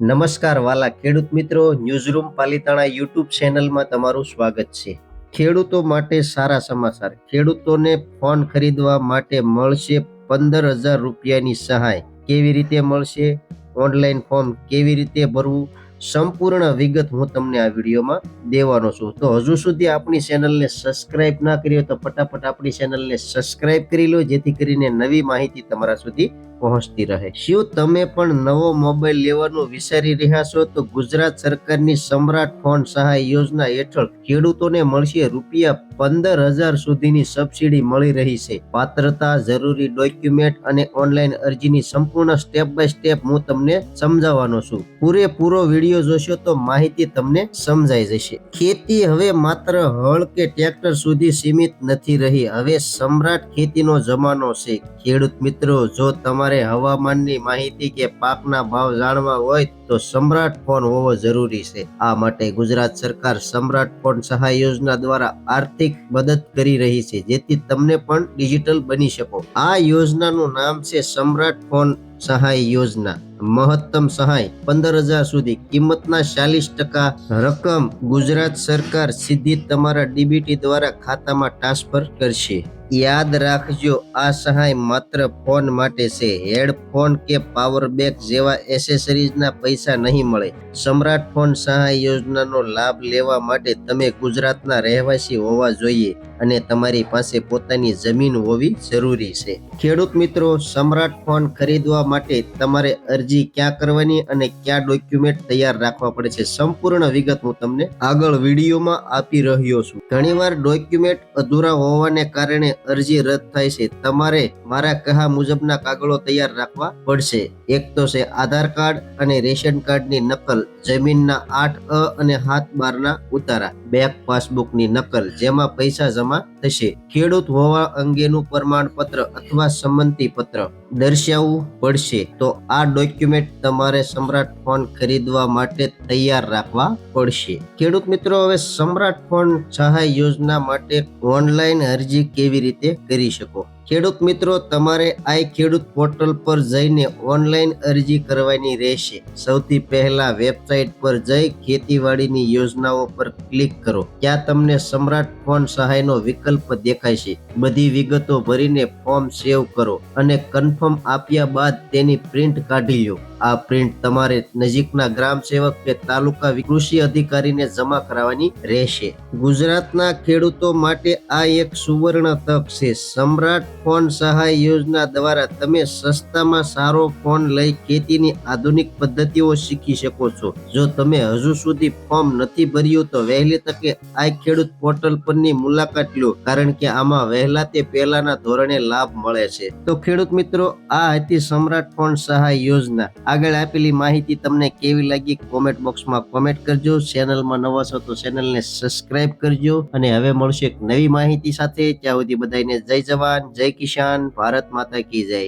નમસ્કાર વાલા ખેડૂત મિત્રો, ન્યૂઝરૂમ પાલિતાણા યુટ્યુબ ચેનલમાં તમારું સ્વાગત છે. ખેડૂતો માટે સારા સમાચાર. ખેડૂતોને ફોન ખરીદવા માટે મળશે પંદર હજાર રૂપિયાની સહાય. કેવી રીતે મળશે? ઓનલાઈન ફોર્મ કેવી રીતે ભરવું? સંપૂર્ણ વિગત હું તમને આ વિડીયોમાં દેવાનો છું. તો હજુ સુધી આપણી ચેનલને સબસ્ક્રાઇબ ના કરી હોય તો ફટાફટ આપણી ચેનલને સબસ્ક્રાઇબ કરી લો, જેથી કરીને નવી માહિતી તમારા સુધી પહોંચતી રહે. શું તમે પણ નવો મોબાઈલ લેવાનું વિચારી રહ્યા છો? તો ગુજરાત સરકારની સમ્રાટ ફોન સહાય યોજના હેઠળ ખેડૂતોને મળશે રૂપિયા પંદર હજાર સુધીની સબસિડી મળી રહી છે. પાત્રતા, જરૂરી ડોક્યુમેન્ટ અને ઓનલાઈન અરજીની સંપૂર્ણ સ્ટેપ બાય સ્ટેપ હું તમને સમજાવવાનો છું. પૂરેપૂરો વીડિયો જોશો તો માહિતી તમને સમજાઈ જશે. ખેતી હવે માત્ર હળ કે ટ્રેક્ટર સુધી સીમિત નથી રહી. હવે સમ્રાટ ખેતીનો જમાનો છે. ખેડૂત મિત્રો, જો તમારે હવામાનની માહિતી કે પાકના ભાવ જાણવા હોય તો સમ્રાટ ફોન હોવો જરૂરી છે. આ માટે ગુજરાત સરકાર સમ્રાટ ફોન સહાય યોજના દ્વારા આર્થિક મદદ કરી રહી છે, જેથી તમને પણ ડિજિટલ બની શકો. આ યોજનાનું નામ છે સમ્રાટ ફોન સહાય યોજના. મહત્તમ સહાય પંદર હજાર સુધી. કિંમતના ચાલીસ ટકા રકમ ગુજરાત સરકાર સીધી તમારા ડીબીટી દ્વારા ખાતામાં ટ્રાન્સફર કરશે. યાદ રાખજો, આ સહાય માત્ર ફોન માટે છે. હેડફોન કે પાવર બેક જેવા એસેસરીઝના પૈસા નહીં મળે. સમ્રાટ ફોન સહાય યોજનાનો લાભ લેવા માટે તમે ગુજરાતના રહેવાસી હોવા જોઈએ. અને તમારી પાસે પોતાની જમીન હોવી જરૂરી છે. ખેડૂત મિત્રો, સમ્રાટ ફોન ખરીદવા માટે તમારે અરજી ક્યાં કરવાની અને કયા ડોક્યુમેન્ટ તૈયાર રાખવા પડે છે સંપૂર્ણ વિગત હું તમને આગળ વિડીયોમાં આપી રહ્યો છું. ઘણીવાર ડોક્યુમેન્ટ અધૂરા હોવાને કારણે અરજી રદ થાય છે. તમારે મારા કહા મુજબના કાગળો તૈયાર રાખવા પડશે. એક તો છે આધાર કાર્ડ અને રેશન કાર્ડની નકલ જમીનના આઠ અ અને હાથ બારના ઉતારા. બેંક પાસબુકની નકલ જેમાં પૈસા જમા થશે. ખેડૂત હોવા અંગેનું પ્રમાણપત્ર અથવા સંમતિ પત્ર દર્શાવવું પડશે. તો આ ડોક્યુમેન્ટ તમારે સમ્રાટ ફોન ખરીદવા માટે તૈયાર રાખવા પડશે. ખેડૂત મિત્રો, હવે સમ્રાટ ફોન સહાય યોજના માટે ઓનલાઈન અરજી કેવી રીતે કરી શકો? ખેડૂત મિત્રો, તમારે આ ખેડૂત પોર્ટલ પર જઈને ઓનલાઈન અરજી કરવાની રહેશે. સૌથી પહેલા વેબસાઇટ પર જઈ ખેતીવાડીની યોજનાઓ પર ક્લિક કરો. ત્યાં તમને સમ્રાટ ફોન સહાયનો વિકલ્પ દેખાય છે. બધી વિગતો ભરીને ફોર્મ સેવ કરો અને કન્ફર્મ આપ્યા બાદ તેની પ્રિન્ટ કાઢી લો આ પ્રિન્ટ તમારે નજીકના ગ્રામ સેવક કે તાલુકા કૃષિ અધિકારીને જમા કરાવવાની રહેશે. ગુજરાતના ખેડૂતો માટે આ એક સુવર્ણ તક છે. સમ્રાટ ફોન સહાય યોજના દ્વારા તમે સસ્તામાં સારો ફોન લઈ ખેતીની આધુનિક પદ્ધતિઓ શીખી શકો છો. જો તમે હજુ સુધી ફોર્મ નથી ભર્યું તો વહેલી તકે આ ખેડૂત પોર્ટલ પરની મુલાકાત લો, કારણ કે આમાં વહેલા તે પહેલાના ધોરણે લાભ મળે છે. તો ખેડૂત મિત્રો, આ હતી સમ્રાટ ફોન સહાય યોજના. આગળ આપેલી માહિતી તમને કેવી લાગી કોમેન્ટ બોક્સમાં કોમેન્ટ કરજો. ચેનલમાં નવા છો તો ચેનલને સબસ્ક્રાઇબ કરજો અને હવે મળશે એક નવી માહિતી સાથે. ત્યાં સુધી બધાને જય જવાન, જય કિસાન, ભારત માતા કી જય.